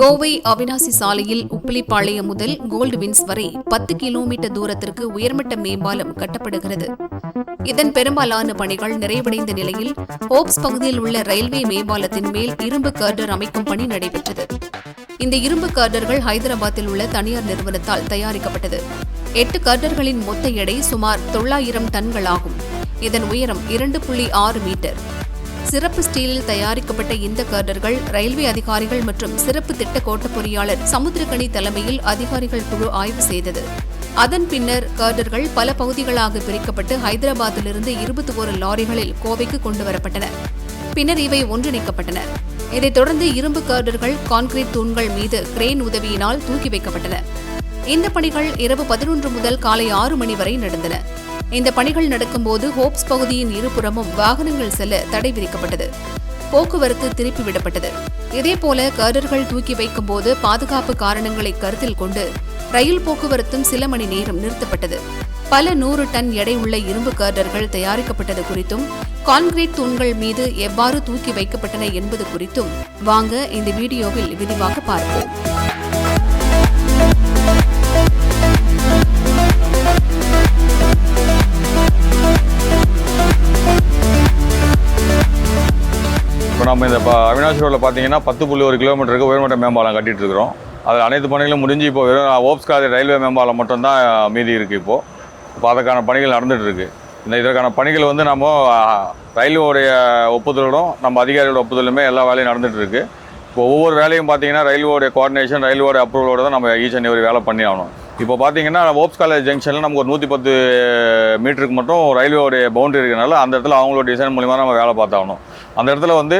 கோவை அவினாசி சாலையில் உப்பிலிப்பாளையம் முதல் gold wins வரை பத்து கிலோமீட்டர் தூரத்திற்கு உயர்மட்ட மேம்பாலம் கட்டப்படுகிறது. இதன் பெரும்பாலான பணிகள் நிறைவடைந்த நிலையில் ஹோப்ஸ் பகுதியில் உள்ள ரயில்வே மேம்பாலத்தின் மேல் இரும்பு கர்டர் அமைக்கும் பணி நடைபெற்றது. இந்த இரும்பு கர்டர்கள் ஹைதராபாத்தில் உள்ள தனியார் நிறுவனத்தால் தயாரிக்கப்பட்டது. எட்டு கர்டர்களின் மொத்த எடை சுமார் தொள்ளாயிரம் டன்கள் ஆகும் இதன் உயரம் இரண்டு புள்ளி ஆறு மீட்டர். சிறப்பு ஸ்டீலில் தயாரிக்கப்பட்ட இந்த கர்டர்கள் ரயில்வே அதிகாரிகள் மற்றும் சிறப்பு திட்ட கோட்ட பொறியாளர் சமுத்திரகனி தலைமையில் அதிகாரிகள் குழு ஆய்வு செய்தது. அதன் பின்னர் கர்டர்கள் பல பகுதிகளாக பிரிக்கப்பட்டு ஹைதராபாத்திலிருந்து இருபத்தி ஒரு லாரிகளில் கோவைக்கு கொண்டு வரப்பட்டன பின்னர் இவை ஒன்றிணைக்கப்பட்டன. இதைத் தொடர்ந்து இரும்பு கர்டர்கள் கான்கிரீட் தூண்கள் மீது கிரேன் உதவியினால் தூக்கி வைக்கப்பட்டன. இந்த பணிகள் இரவு பதினொன்று முதல் காலை ஆறு மணி வரை நடந்தன. இந்த பணிகள் நடக்கும்போது ஹோப்ஸ் பகுதியின் இருபுறமும் வாகனங்கள் செல்ல தடை விதிக்கப்பட்டது. போக்குவரத்து திருப்பி விடப்பட்டது. இதேபோல கர்டர்கள் தூக்கி வைக்கும்போது பாதுகாப்பு காரணங்களை கருத்தில் கொண்டு ரயில் போக்குவரத்தும் சில மணி நேரம் நிறுத்தப்பட்டது. பல நூறு டன் எடை உள்ள இரும்பு கர்டர்கள் தயாரிக்கப்பட்டது குறித்தும் கான்கிரீட் தூண்கள் மீது எவ்வாறு தூக்கி வைக்கப்பட்டன என்பது குறித்தும் வாங்க இந்த வீடியோவில் விரிவாக பார்ப்போம். இப்போ நம்ம இந்த அவினாஷ் ரோடில் பார்த்தீங்கன்னா பத்து புள்ளி ஒரு கிலோமீட்டருக்கு உயர்மட்ட மேம்பாலம் கட்டிகிட்டு இருக்கிறோம் அதில் அனைத்து பணிகளும் முடிஞ்சு இப்போ வெறும் ஓப்ஸ்காதி ரயில்வே மேம்பாலம் மட்டும்தான் மீதி இருக்குது இப்போது இப்போ அதற்கான பணிகள் நடந்துகிட்ருக்கு இந்த இதற்கான பணிகள் வந்து நம்ம ரயில்வேடைய ஒப்புதலோடும் நம்ம அதிகாரிகளோட ஒப்புதலுமே எல்லா வேலையும் நடந்துகிட்ருக்கு இப்போ ஒவ்வொரு வேலையும் பார்த்தீங்கன்னா ரயில்வேடைய கோஆர்டினேஷன் ரயில்வேடைய அப்ரூவலோட தான் நம்ம ஈச் அண்ட் எவ்வளோ வேலை பண்ணி ஆகணும். இப்போ பார்த்தீங்கன்னா ஓப்ஸ் காலேஜ் ஜங்ஷனில் நமக்கு ஒரு நூற்றி பத்து மீட்டருக்கு மட்டும் ரயில்வேடைய பவுண்டரி இருக்கனால அந்த இடத்துல அவங்களோட டிசைன் மூலிமா நம்ம வேலை பார்த்தாகணும். அந்த இடத்துல வந்து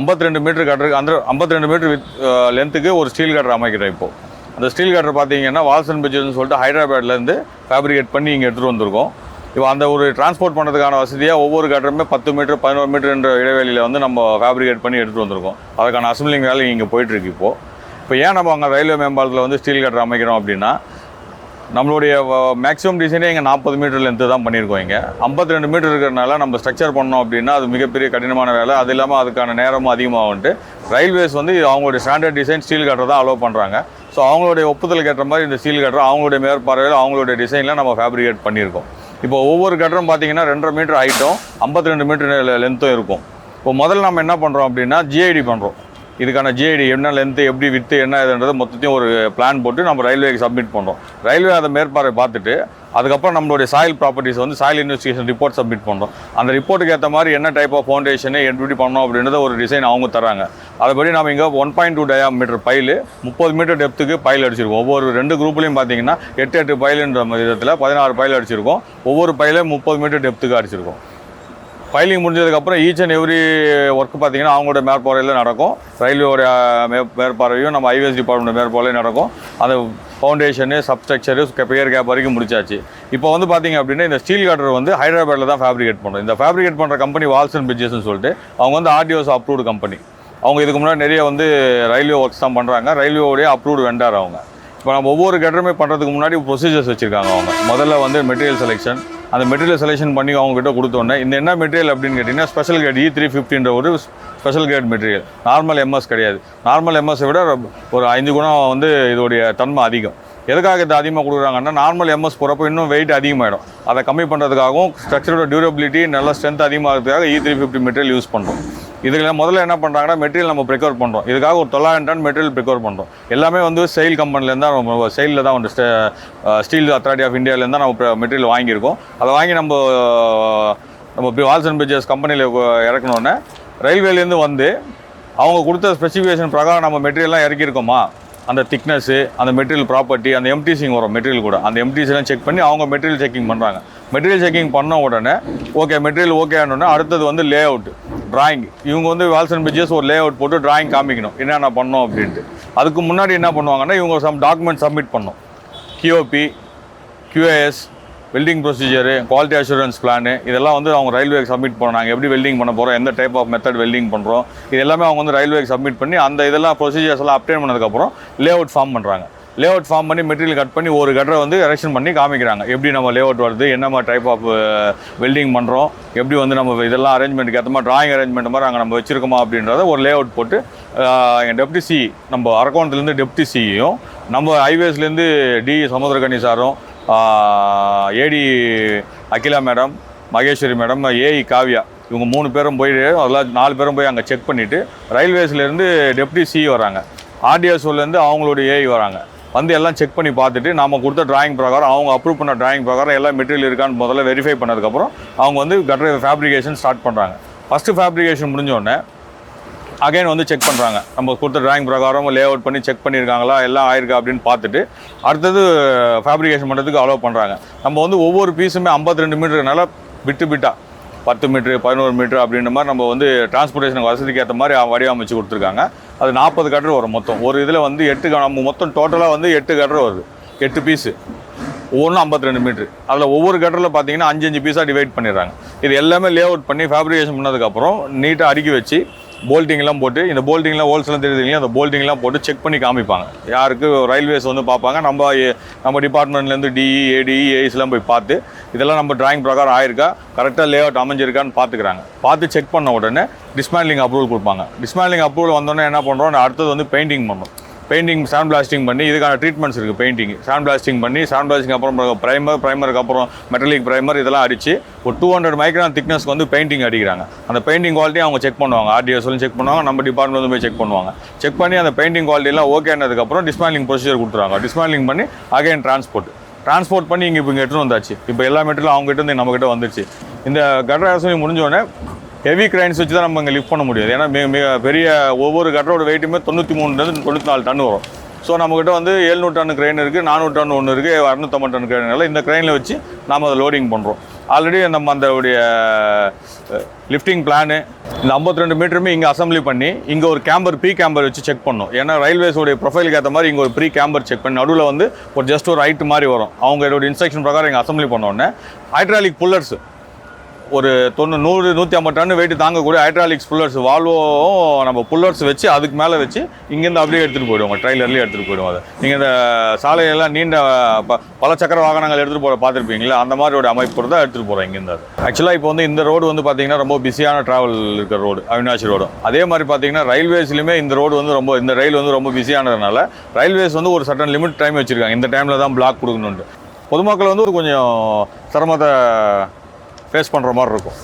52 ரெண்டு மீட்டர் கட்டுறதுக்கு அந்த 52 ரெண்டு மீட்டர் வித் லென்த்துக்கு ஒரு ஸ்டீல் கட்டர் அமைக்கிறோம் இப்போது அந்த ஸ்டீல் கட்டர் பார்த்தீங்கன்னா வால்சன் பிரிட்ஜஸ்னு சொல்லிட்டு ஹைதராபாத்லேருந்து ஃபேப்ரிகேட் பண்ணி இங்கே எடுத்துகிட்டு வந்திருக்கோம். இப்போ அந்த ஒரு டிரான்ஸ்போர்ட் பண்ணுறதுக்கான வசதியாக ஒவ்வொரு கட்டருமே பத்து மீட்டர் பதினோரு மீட்டர்ன்ற இடைவெளியில் வந்து நம்ம ஃபேப்ரிகேட் பண்ணி எடுத்துகிட்டு வந்திருக்கோம். அதுக்கான அசம்பிளிங் வேலை இங்கே போயிட்டுருக்கு இப்போது இப்போ. ஏன் நம்ம அங்கே ரயில்வே மேம்பாலத்தில் வந்து ஸ்டீல் கட்டர் அமைக்கிறோம் அப்படின்னா நம்மளுடைய மேக்ஸிமம் டிசைனே இங்கே நாற்பது மீட்டர் லென்த்து தான் பண்ணியிருக்கோம் இங்கே. 52 ரெண்டு மீட்டர் இருக்கிறனால நம்ம ஸ்ட்ரக்சர் பண்ணோம் அப்படின்னா அது மிகப்பெரிய கடினமான வேலை. அது இல்லாமல் அதுக்கான நேரமும் அதிகமாகும்ட்டு ரயில்வேஸ் வந்து அவங்களுடைய ஸ்டாண்டர்ட் டிசைன் ஸ்டீல் கட்டர் தான் அலோவ் பண்ணுறாங்க ஸோ அவங்களுடைய ஒப்புதல் கட்டுற மாதிரி இந்த ஸ்டீல் கட்டர் அவங்களுடைய மேற்பார்வையில் அவங்களுடைய டிசைனில் நம்ம ஃபேப்ரிகேட் பண்ணியிருக்கோம். இப்போ ஒவ்வொரு கட்டரும் பார்த்தீங்கன்னா ரெண்டரை மீட்டர் ஹைட்டும் 52 ரெண்டு மீட்டர் லென்த்தும் இருக்கும். இப்போ முதல்ல நம்ம என்ன பண்ணுறோம் அப்படின்னா ஜிஐடி பண்ணுறோம் இதுக்கான ஜிஐடி என்ன லென்த்து எப்படி விற்று என்ன இதுன்றது மொத்தத்தையும் ஒரு பிளான் போட்டு நம்ம ரயில்வேக்கு சப்மிட் பண்ணுறோம் ரயில்வே அதை மேற்பார்வை பார்த்துட்டு அதுக்கப்புறம் நம்மளுடைய சாயில் ப்ராப்பர்ட்டிஸ் வந்து சாயில் இன்வெஸ்டிகேஷன் ரிப்போர்ட் சப்மிட் பண்ணுறோம் அந்த ரிப்போர்ட்டுக்கு ஏற்ற மாதிரி என்ன டைப் ஆஃப் ஃபவுண்டேஷனு எப்படி பண்ணணும் அப்படின்றத ஒரு டிசைன் அவங்க தராங்க அதுபடி நம்ம இங்கே one point two diameter pile முப்பது மீட்டர் டெப்த்துக்கு பைல் அடிச்சிருக்கோம். ஒவ்வொரு ரெண்டு குரூப்லையும் பார்த்தீங்கன்னா எட்டு எட்டு பைலுன்ற விதத்தில் பதினாறு பைல் அடிச்சிருக்கோம். ஒவ்வொரு பையிலையும் முப்பது மீட்டர் டெப்த்துக்கு அடிச்சிருக்கோம். ஃபைலிங் முடிஞ்சதுக்கப்புறம் ஈச் அண்ட் எவ்ரி ஒர்க் பார்த்தீங்கன்னா அவங்களோட மேற்பார்வையில் நடக்கும். ரயில்வே மே மேற்பார்வையும் நம்ம ஐவேஸ் டிபார்ட்மெண்ட் மேற்பார்வையும் நடக்கும். அந்த ஃபவுண்டேஷனு சப்ஸ்ட்ரக்சரு பெயர் கேப் வரைக்கும் முடிச்சாச்சு. இப்போ வந்து பார்த்தீங்க அப்படின்னா இந்த ஸ்டீல் கட்டர் வந்து ஹைதராபாத்தில் தான் ஃபேப்ரிகேட் பண்ணுறோம் இந்த ஃபேப்ரிகேட் பண்ணுற கம்பெனி வால்சன் பிரிட்ஜஸ்னு சொல்லிட்டு அவங்க வந்து ஆர்டிஓஸ் அப்ரூவ்டு கம்பெனி அவங்க இதுக்கு முன்னாடி நிறைய வந்து ரயில்வே ஒர்க்ஸ் தான் பண்ணுறாங்க ரயில்வேவுடைய அப்ரூவ்டு வெண்டார் அவங்க. இப்போ நம்ம ஒவ்வொரு கட்டருமே பண்ணுறதுக்கு முன்னாடி ப்ரொசீஜர்ஸ் வச்சுருக்காங்க அவங்க. முதல்ல வந்து மெட்டீரியல் செலெக்ஷன் அந்த மெட்டீரியல் செலெக்ஷன் பண்ணி அவங்ககிட்ட கொடுத்தோன்னே இந்த என்ன மெட்டீரியல் அப்படின்னு கேட்டிங்கன்னா ஸ்பெஷல் கிரேட் இ த்ரீ ஃபிஃப்டின்ற ஒரு special grade material normal MS கிடையாது. நார்மல் எம்எஸ்ஸை விட ஒரு ஐந்து குணம் வந்து இதோடைய தன்மை அதிகம். எதுக்காக இது அதிகமாக கொடுக்குறாங்கன்னா நார்மல் எம்எஸ் போகிறப்போ இன்னும் வெயிட் அதிகமாகிடும் அதை கம்மி பண்ணுறதுக்காகவும் ஸ்ட்ரக்சரோட டியூரபிலிட்டி நல்ல strength அதிகமாகிறதுக்காக E three fifty material use பண்ணுறோம் இதில் முதல்ல என்ன பண்ணுறாங்கன்னா மெட்டீரியல் நம்ம ப்ரிக்கவர் பண்ணுறோம் இதுக்காக ஒரு தொள்ளாயிரம் டன் மெட்டீரியல் ப்ரிக்கவர் பண்ணுறோம் எல்லாமே வந்து செயில் கம்பெனிலேருந்து தான் நம்ம செயிலில் தான் வந்து ஸ்டீல் அத்தாரிட்டி ஆஃப் இந்தியாவிலேருந்து தான் நம்ம மெட்டீரியல் வாங்கியிருக்கோம். அதை வாங்கி நம்ம நம்ம வால்ஸ் அண்ட் பிரிட்ஜஸ் கம்பெனியில் இறக்கணுன்னே ரயில்வேலேருந்து வந்து அவங்க கொடுத்த ஸ்பெசிஃபிகேஷன் பிரகாரம் நம்ம மெட்டீரியல்லாம் இறக்கியிருக்கோமா? அந்த திக்னஸ்ஸு அந்த மெட்டீரியல் ப்ராப்பர்ட்டி அந்த எம்டிசிங் வரும் மெட்டீரியல் கூட. அந்த எம்டிசிலாம் செக் பண்ணி அவங்க மெட்டீரியல் செக்கிங் பண்ணுறாங்க மெட்டீரியல் செக்கிங் பண்ண உடனே ஓகே மெட்டீரியல் ஓகே ஆனோடனே அடுத்தது வந்து லே அவுட் டிராயிங் இவங்க வந்து வால்சன் பிரிட்ஜஸ் ஒரு லே அவுட் போட்டு டிராயிங் காமிக்கணும். என்னென்ன பண்ணோம் அப்படின்ட்டு. அதுக்கு முன்னாடி என்ன பண்ணுவாங்கன்னா இவங்க சம் டாக்குமெண்ட் சப்மிட் பண்ணணும் கிஓபி QAS welding procedure quality assurance plan இதெல்லாம் வந்து அவங்க ரயில்வேக்கு சப்மிட் பண்ணாங்க நாங்கள் எப்படி வெல்டிங் பண்ண போகிறோம் எந்த டைப் ஆஃப் மெத்தட் வெல்டிங் பண்ணுறோம் இது எல்லாமே அவங்க வந்து ரயில்வேக்கு சப்மிட் பண்ணி அந்த இதெல்லாம் ப்ரொசீஜர்ஸ் எல்லாம் அப்டேட் பண்ணதுக்கப்புறம் லே அவுட் ஃபார்ம் பண்ணுறாங்க லே அவுட் ஃபார்ம் பண்ணி மெட்டீரியல் கட் பண்ணி ஒரு கட்டரை வந்து எரெக்ஷன் பண்ணி காமிக்கிறாங்க. எப்படி நம்ம லே அவுட் வருது என்ன மாதிரி டைப் ஆஃப் வெல்டிங் uh, பண்ணுறோம் எப்படி வந்து நம்ம இதெல்லாம் அரேஞ்ச்மெண்ட்டுக்கு ஏற்ற மாதிரி ட்ராயிங் அரேஞ்ச்மெண்ட் மாதிரி அங்கே நம்ம வச்சிருக்கோமா அப்படின்றத ஒரு லே அவுட் போட்டு எங்கள் டெப்டி சி நம்ம அரக்கோணத்துலேருந்து டெப்டி சியும் நம்ம ஹைவேஸ்லேருந்து டி சமுத்திரகனி சாரும் uh, AD Akila madam Maheswari madam AE Kavya இவங்க மூணு பேரும் போய் அதெல்லாம் நாலு பேரும் போய் அங்கே செக் பண்ணிவிட்டு ரயில்வேஸ்லேருந்து டெப்டி சி வராங்க. ஆர்டிஎஸ்ஓலேருந்து அவங்களுடைய ஏஐ வராங்க. வந்து எல்லாம் செக் பண்ணி பார்த்துட்டு நம்ம கொடுத்த டிராயிங் பிரகாரம் அவங்க அப்ரூவ் பண்ண டிராயிங் பிரகாரம் எல்லா மெட்டீரியல் இருக்கான்னு முதல்ல வெரிஃபை பண்ணதுக்கப்புறம் அவங்க வந்து கட்டர் ஃபேப்ரிகேஷன் ஸ்டார்ட் பண்ணுறாங்க ஃபஸ்ட்டு ஃபேப்ரிகேஷன் முடிஞ்சோடனே அகைன் வந்து செக் பண்ணுறாங்க நம்ம கொடுத்த டிராயிங் பிரகாரம் லே அவுட் பண்ணி செக் பண்ணியிருக்காங்களா எல்லாம் ஆயிருக்கா அப்படின்னு பார்த்துட்டு அடுத்தது ஃபேப்ரிகேஷன் பண்ணுறதுக்கு அலோவ் பண்ணுறாங்க நம்ம வந்து ஒவ்வொரு பீஸுமே 52 ரெண்டு மீட்டருனால விட்டு பிட்டா பத்து மீட்ரு பதினோரு மீட்ரு அப்படின்ற மாதிரி நம்ம வந்து டிரான்ஸ்போர்ட்டேஷனுக்கு வசதிக்கு ஏற்ற மாதிரி வடிவமைச்சு கொடுத்துருக்காங்க. அது நாற்பது கட்டர் வரும் மொத்தம். ஒரு இதில் வந்து எட்டு க- நம்ம மொத்தம் டோட்டலாக வந்து எட்டு கட்டர் வருது. எட்டு பீஸு ஒவ்வொன்றும் 52 ரெண்டு மீட்ரு. அதில் ஒவ்வொரு கட்டரில் பார்த்தீங்கன்னா அஞ்சு அஞ்சு பீஸாக டிவைட் பண்ணிடுறாங்க. இது எல்லாமே லே அவுட் பண்ணி ஃபேப்ரிகேஷன் பண்ணதுக்கப்புறம் நீட்டாக அடுக்கி வச்சு போல்ட்டிங்லாம் போட்டு இந்த போல்டிங்லாம் ஹோல்சேலாம் தெரியுதுங்களா? அந்த போல்ட்டிங்லாம் போட்டு செக் பண்ணி காமிப்பாங்க. யாருக்கு ரயில்வேஸ் வந்து பார்ப்பாங்க நம்ம நம்ம டிபார்ட்மெண்ட்லேருந்து டிஇ ஏடிஇ ஏஇஸ்லாம் போய் பார்த்து இதெல்லாம் நம்ம டிராயிங் பிரகாரம் ஆயிருக்கா? கரெக்டாக லே அவுட் அமைஞ்சிருக்கான்னு பார்த்துக்கிறாங்க. பார்த்து செக் பண்ண உடனே டிஸ்மேண்ட்லிங் அப்ரூவல் கொடுப்பாங்க. டிஸ்மேண்ட்லிங் அப்ரூவல் வந்தோடனே என்ன பண்ணுறோம் அடுத்தது வந்து பெயிண்டிங் பண்ணணும். பெயிண்டிங் சாண்ட் பிளாஸ்டிங் பண்ணி இதுக்கான ட்ரீட்மெண்ட்ஸ் இருக்குது பெயிண்டிங். சாண்ட் பிளாஸ்டிங் பண்ணி சாண்ட் பிளாஸ்டிங் அப்புறம் ப்ரைமர் ப்ரைமருக்கு அப்புறம் மெட்டலிக் ப்ரைமர் இதெல்லாம் அடிச்சு ஒரு டூ ஹண்ட்ரட் மைக்ரான் திக்னஸ்க்கு வந்து பெயிண்டிங் அடிக்கிறாங்க. அந்த பெயிண்டிங் குவாலிட்டி அவங்க செக் பண்ணுவாங்க. ஆர்டிஎஸ்லும் செக் பண்ணுவாங்க நம்ம டிபார்ட்மெண்ட் வந்து போய் செக் பண்ணுவாங்க. செக் பண்ணி அந்த பெயிண்டிங் குவாலிட்டிலாம் ஓகேனதுக்கப்புறம் டிஸ்மேலிங் ப்ரொசீஜர் கொடுத்துருவாங்க. டிஸ்மேலிங் பண்ணி அகைன் டிரான்ஸ்போர்ட் டிரான்ஸ்போர்ட் பண்ணி இங்கே இப்போ இங்கே எடுத்துன்னு வந்தாச்சு. இப்போ எல்லா மெட்டீரியலும் அவங்ககிட்ட இருந்து நம்ம இந்த கட்டர முடிஞ்சோடனே ஹெவி கிரைன்ஸ் வச்சு தான் நம்ம இங்கே லிஃப்ட் பண்ண முடியாது. ஏன்னா மிக மிக பெரிய ஒவ்வொரு கட்டரோட வெயிட்டுமே தொண்ணூற்றி மூணுலேருந்து தொண்ணூற்றி நாலு டன் வரும். ஸோ நம்மக்கிட்ட வந்து எழுநூறு டன் கிரெயின் இருக்குது நானூறு டன் ஒன்று இருக்குது அறுநூத்தம்பது டன் கிரெயினால இந்த கிரெயினில் வச்சு நாம் அதை லோடிங் பண்ணுறோம் ஆல்ரெடி நம்ம அந்த லிஃப்டிங் பிளானு இந்த 52 ரெண்டு மீட்டருமே இங்கே அசம்பிளி பண்ணி இங்கே ஒரு கேம்பர் ப்ரீ கேம்பர் வச்சு செக் பண்ணோம். ஏன்னா ரயில்வேஸோடைய ப்ரொஃபைலுக்கு ஏற்ற மாதிரி இங்கே ஒரு ப்ரீ கேம்பர் செக் பண்ணி நடுவில் வந்து ஒரு ஜஸ்ட் ஒரு ஹைட் மாதிரி வரும். அவங்களோட இன்ஸ்ட்ரக்ஷன் பிரகாரம் இங்கே அசம்பிளி பண்ண உடனே ஹைட்ராலிக் புல்லர்ஸ் ஒரு தொண்ணூறு நூறு நூற்றி ஐம்பது டன் வெயிட் தாங்கக்கூடிய ஹைட்ராலிக்ஸ் புல்லர்ஸ் வால்வோவும் நம்ம புல்லர்ஸ் வச்சு அதுக்கு மேலே வச்சு இங்கேருந்து அப்படியே எடுத்துகிட்டு போயிடுவோம். ட்ரைலர்லேயே எடுத்துகிட்டு போயிடுவோம் அதை. நீங்கள் இந்த சாலையெல்லாம் நீண்ட ப- பல சக்கர வாகனங்கள் எடுத்துகிட்டு போகிற பார்த்துருப்பீங்களா? அந்த ஒரு அமைப்பு தான் எடுத்துகிட்டு போகிறோம் இங்கேருந்து அது. ஆக்சுவலாக இப்போ வந்து இந்த ரோடு வந்து பார்த்தீங்கன்னா ரொம்ப பிஸியான ட்ராவல் இருக்கிற ரோடு அவினாசி ரோடு அதே மாதிரி பார்த்தீங்கன்னா ரயில்வேஸ்லையுமே இந்த ரோடு வந்து ரொம்ப இந்த ரயில் வந்து ரொம்ப பிஸியானதுனால ரயில்வேஸ் வந்து ஒரு சட்டன் லிமிட் டைம் வச்சுருக்காங்க. இந்த டைமில் தான் பிளாக் கொடுக்கணுன்ட்டு பொதுமக்கள் வந்து ஒரு கொஞ்சம் சிரமத்தை ஃபேஸ் பண்ணுற மாதிரி இருக்கும்.